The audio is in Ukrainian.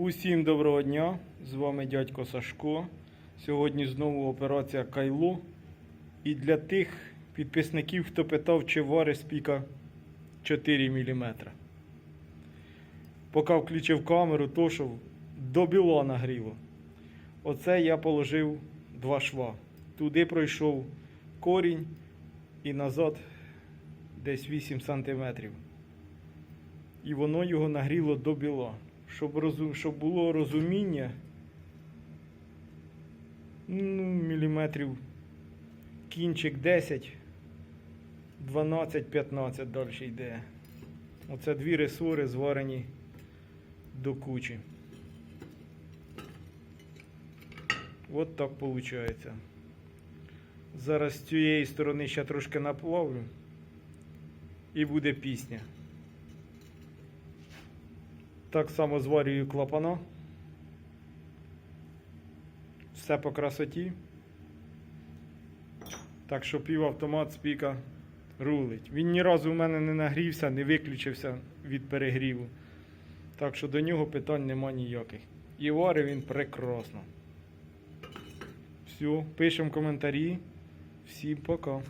Усім доброго дня! З вами дядько Сашко. Сьогодні знову операція Кайло. І для тих підписників, хто питав, чи вари спіка 4 мм. Поки включив камеру, то що до біла нагріло. Оце я положив два шва. Туди пройшов корінь і назад десь 8 см. І воно його нагріло до біла. Щоб, розум, щоб було розуміння, ну, міліметрів кінчик 10, 12-15 далі йде. Оце дві ресори зварені до кучі. От так виходить. Зараз з цієї сторони ще трошки наплавлю і буде пісня. Так само зварюю клапана. Все по красоті. Так що півавтомат спіка рулить. Він ні разу в мене не нагрівся, не виключився від перегріву. Так що до нього питань нема ніяких. І варить він прекрасно. Все, пишемо коментарі. Всім пока.